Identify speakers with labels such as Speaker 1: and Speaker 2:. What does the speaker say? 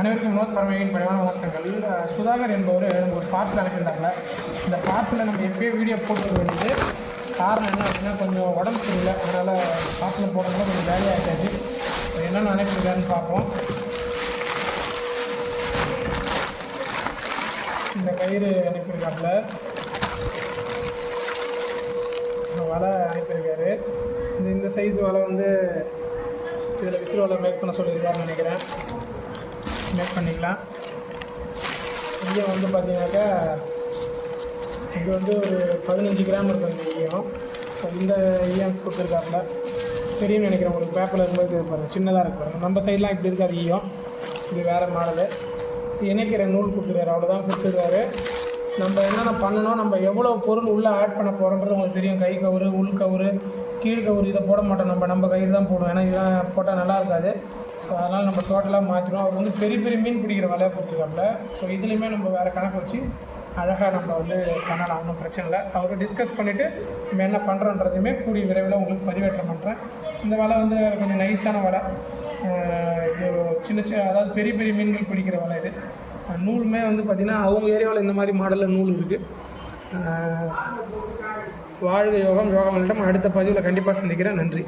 Speaker 1: அனைவருக்கும் வினோத் பரமையின் பணிவான வணக்கங்கள். சுதாகர் என்பவர் ஒரு பார்சல் அனுப்பியிருந்தாங்க இந்த பார்சலை நம்ம எப்பயோ வீடியோ போட்டுக்க வேண்டியது காரணம் என்ன அப்படின்னா கொஞ்சம் உடம்பு சரியில்லை. அதனால் பார்சல் போடுறதுல கொஞ்சம் வேலையாகிட்டாச்சு இருக்காது என்னென்ன அனுப்பியிருக்காருன்னு பார்ப்போம். இந்த கயிறு அனுப்பியிருக்காப்புல. வலை அனுப்பியிருக்காரு. இந்த இந்த சைஸ் வலை வந்து இதில் விசிறு வலை மேக் பண்ண சொல்லியிருக்காருன்னு நினைக்கிறேன். மேக் பண்ணிக்கலாம். ஐயம் வந்து பார்த்தீங்கன்னாக்கா இது வந்து ஒரு பதினஞ்சு கிராம் இருக்கும் இந்த ஈயம் ஸோ இந்த ஈயம் கொடுத்துருக்காப்புல. தெரியும்னு நினைக்கிறேன் உங்களுக்கு பேப்பரில் இருக்கும்போது இது பாருங்கள் சின்னதாக இருக்கு பாருங்கள் நம்ம சைட்லாம் இப்படி இருக்காது ஈயம் இது வேறு மாடலு இணைக்கிற நூல் கொடுத்துருக்காரு. அவ்வளோதான் கொடுத்துருக்காரு. நம்ம என்னென்ன பண்ணணும் நம்ம எவ்வளோ பொருள் உள்ளே ஆட் பண்ண போகிறோன்றது உங்களுக்கு தெரியும். கை கவுரு உள் கவுரு கீழ் கவுரு இதை போட மாட்டோம். நம்ம நம்ம கயிறு தான் போடுவோம். ஏன்னா இதெல்லாம் போட்டால் நல்லா இருக்காது. ஸோ அதனால் நம்ம டோட்டலாக மாற்றிடும் அவர் வந்து பெரிய பெரிய மீன் பிடிக்கிற வலையை கொடுத்துருக்காப்புல. ஸோ இதுலேயுமே நம்ம வேறு கணக்கு வச்சு அழகாக நம்ம வந்து பண்ணலாம். ஒன்றும் பிரச்சனை இல்லை. அவரை டிஸ்கஸ் பண்ணிவிட்டு நம்ம என்ன பண்ணுறோன்றதையுமே கூடிய விரைவில் உங்களுக்கு பதிவேற்றம் பண்ணுறேன் இந்த வலை வந்து கொஞ்சம் நைஸான வலை. இது சின்ன சின்ன அதாவது பெரிய பெரிய மீன்கள் பிடிக்கிற வலை இது. நூலுமே வந்து பார்த்திங்கன்னா அவங்க ஏரியாவில் இந்த மாதிரி மாடலில் நூல் இருக்குது வாழ்வு யோகம் யோகம் இல்லட்டம் அடுத்த பதிவில் கண்டிப்பாக சந்திக்கிறேன். நன்றி.